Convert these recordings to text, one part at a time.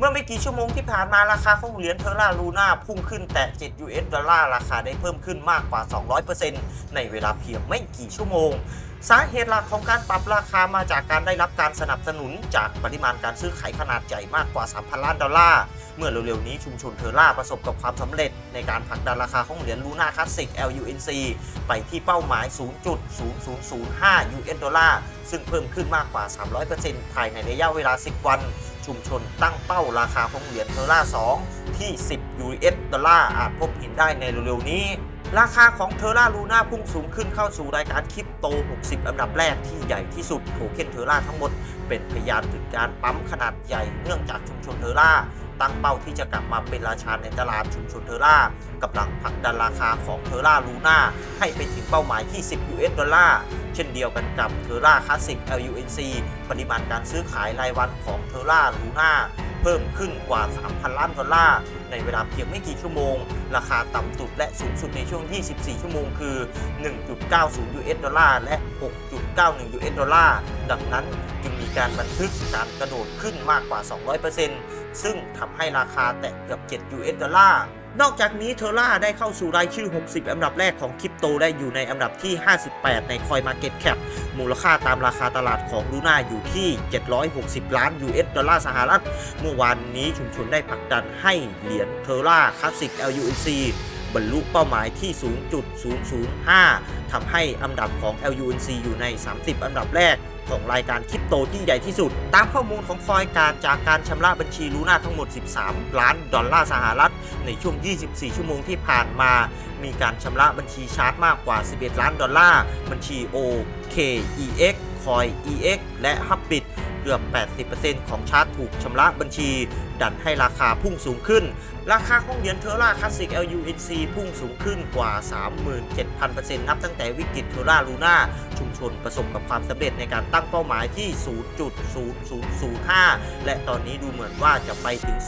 เมื่อไม่กี่ชั่วโมงที่ผ่านมาราคาของเหรียญเทอร่าลูน่าพุ่งขึ้นแต่ 7 US ดอลลาร์ราคาได้เพิ่มขึ้นมากกว่า 200%ในเวลาเพียงไม่กี่ชั่วโมง สาเหตุหลักของการปรับราคามาจากการได้รับการสนับสนุนจากปริมาณการซื้อขายขนาดใหญ่มากกว่า 3,000 ล้านดอลลาร์ เมื่อเร็วๆนี้ชุมชนเทอร่าประสบกับความสำเร็จ ในการผลักดันราคาของเหรียญลูน่าคลาสสิก LUNC ไปที่เป้าหมาย 0.0005 US ดอลลาร์ซึ่งเพิ่มขึ้นมากกว่า 300%ภายในระยะเวลา 10 วัน ชุมชนตั้งเป้าราคาของเหรียญเทอร่า 2 ที่ 10 US ดอลลาร์อาจพบเห็นได้ในเร็วๆนี้ ราคาของเทอร่าลูน่าพุ่งสูงขึ้นเข้าสู่รายการคริปโต 60 อันดับแรกที่ใหญ่ที่สุดโทเค็นเทอร่าทั้งหมด เป็นพยานถึงการปั๊มขนาดใหญ่เนื่องจากชุมชนเทอร่าตั้งเป้าที่จะกลับมาเป็นราชาในตลาดชุมชนเทอร่ากำลังผลักดันราคาของเทอร่าลูน่าให้ไปถึงเป้าหมายที่ 10 US ดอลลาร์ เช่นเดียวกันกับเทอร่าคลาสสิก LUNC ปริมาณการซื้อขายรายวันของเทอร่าลูน่าเพิ่มขึ้นกว่า 3,000 ล้านดอลลาร์ ในเวลาเพียงไม่กี่ชั่วโมง ราคาต่ำสุดและสูงสุดในช่วง 24 ชั่วโมงคือ 1.90 US ดอลลาร์และ 6.91 US ดอลลาร์ ดังนั้นจึงมีการบันทึกการกระโดดขึ้นมากกว่า 200%ซึ่งทำให้ราคาแตะเกือบ 7 US ดอลลาร์ นอกจากนี้เทอร่าได้เข้าสู่รายชื่อ 60 อันดับแรกของคริปโตได้อยู่ในอันดับที่ 58 ใน CoinMarketCap มูลค่าตามราคาตลาดของลูน่าอยู่ที่ 760 ล้าน US ดอลลาร์สหรัฐ เมื่อวานนี้ชุมชนได้ผลักดันให้เหรียญเทอร่าคลาสสิก LUNC บรรลุเป้าหมายที่ 0.005 ทำให้อันดับของ LUNC อยู่ใน 30 อันดับแรก ของรายการคริปโตที่ใหญ่ที่สุด ตามข้อมูลของคอยการจากการชำระบัญชีลูน่าทั้งหมด 13 ล้านดอลลาร์สหรัฐ ในช่วง 24 ชั่วโมงที่ผ่านมา มีการชำระบัญชีชาร์จมากกว่า 11 ล้านดอลลาร์ บัญชี OKEX Coin EX และ Hubbit เกือบ 80%ของชาร์จถูกชำระบัญชี ดันให้ราคาพุ่งสูงขึ้น ราคาของเหรียญเทอร่าคลาสสิก LUNC พุ่งสูงขึ้นกว่า 37,000%นับตั้งแต่วิกฤตเทอร่าลูน่าชุมชนประสบกับความสำเร็จในการตั้งเป้าหมายที่ 0.0005 และตอนนี้ดูเหมือนว่าจะไปถึง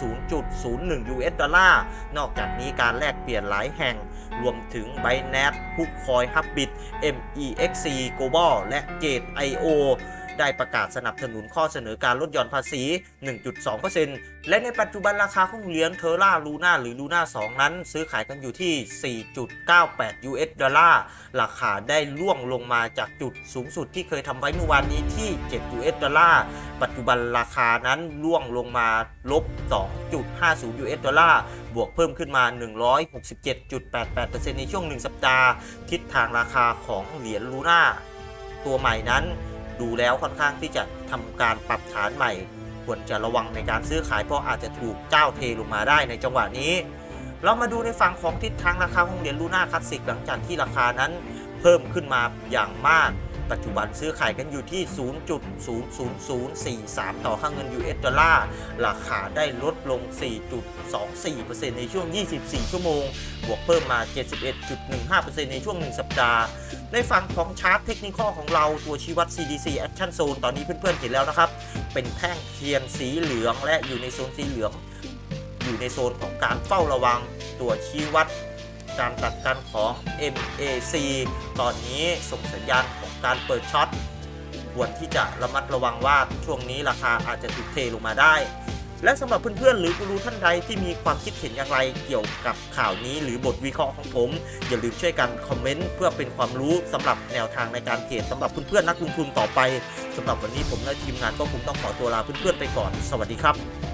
0.01 US ดอลลาร์ นอกจากนี้การแลกเปลี่ยนหลายแห่ง รวมถึง Binance Hookcoin Hubbit MEXC Global และ Gate IO ได้ประกาศสนับสนุนข้อเสนอการลดหย่อนภาษี 1.2%และในปัจจุบันราคาของเหรียญเทอร่าลูน่าหรือลูน่า2นั้น ซื้อขายกันอยู่ที่ 4.98 US ดอลลาร์ ราคาได้ล่วงลงมาจากจุดสูงสุดที่เคยทำไว้เมื่อวานนี้ที่ 7 US ดอลลาร์ ปัจจุบันราคานั้นล่วงลงมาลบ 2.50 US ดอลลาร์ บวกเพิ่มขึ้นมา 167.88%ในช่วง 1 สัปดาห์ ทิศทางราคาของเหรียญลูน่าตัวใหม่นั้น ดูแล้วค่อนข้างที่จะทำการปรับฐานใหม่ ควรจะระวังในการซื้อขายเพราะอาจจะถูกเจ้าเทลงมาได้ในจังหวะนี้ เรามาดูในฝั่งของทิศทางราคาของเหรียญลูน่าคลาสสิกหลังจากที่ราคานั้น เพิ่มขึ้นมาอย่างมาก ปัจจุบันซื้อขายกันอยู่ที่ 0.00043 ต่อค่าเงิน US ดอลลาร์ ราคาได้ลดลง 4.24%ในช่วง 24 ชั่วโมง บวกเพิ่มมา 71.15%ในช่วง 1 สัปดาห์ ในฝั่งของชาร์ตเทคนิคของเราตัวชี้วัด CDC Action Zone ตอนนี้เพื่อนๆเห็นแล้วนะครับ เป็นแท่งเทียนสีเหลืองและอยู่ในโซนสีเหลือง อยู่ในโซนของการเฝ้าระวังตัวชี้วัดการตัดกันของ MAC ตอนนี้ส่งสัญญาณ การเปิดช็อตควรที่จะระมัดระวังว่าช่วงนี้ราคาอาจจะถูกเทลงมาได้ และสำหรับเพื่อนๆ หรือกูรูท่านใดที่มีความคิดเห็นอย่างไรเกี่ยวกับข่าวนี้หรือบทวิเคราะห์ของผม อย่าลืมช่วยกันคอมเมนต์เพื่อเป็นความรู้สำหรับแนวทางในการเทรดสำหรับเพื่อนๆนักลงทุนต่อไปสำหรับวันนี้ผมและทีมงานก็คงต้องขอตัวลาเพื่อนๆไปก่อน สวัสดีครับ